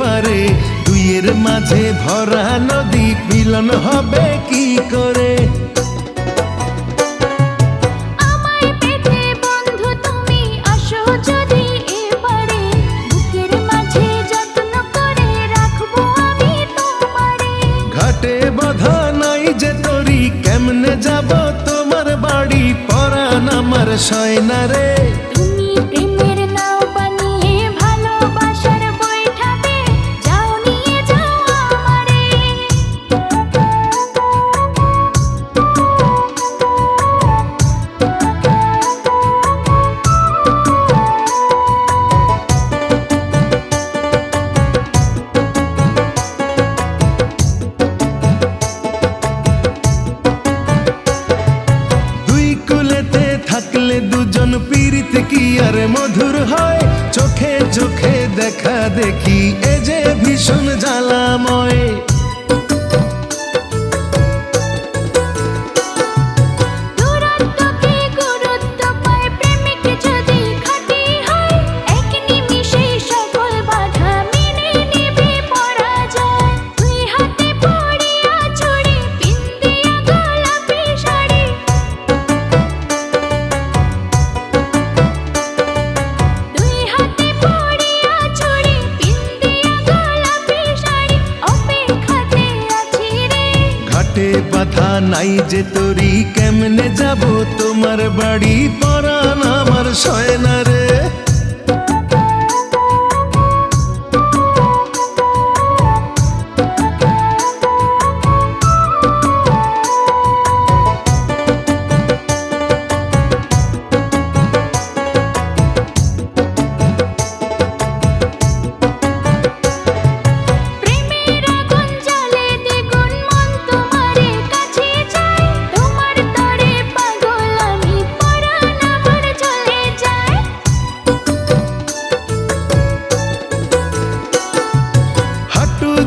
পারে দুইয়ের মাঝে ভরা নদী মিলন হবে কি করে? আমি ঘাটে বাধা নাই যে তরি কেমনে যাব তোমার বাড়ি? পরান আমার সয়না রে কি আর মধুর হয়? চোখে চোখে দেখা দেখি এ যে বাধা নাই যে তোরি কেমনে যাব তোমার বাড়ি? পরান আমার সয়না রে।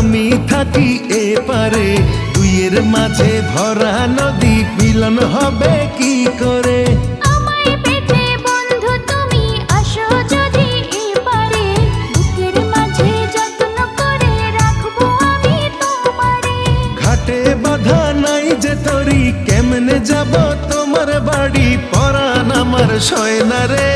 আমি থাকি এ পারে দুইয়ের মাঝে ভরা নদী মিলন হবে কি করে? বাধা নাই যে তরি কেমনে যাব তোমার বাড়ি? পরান আমার সয়না রে।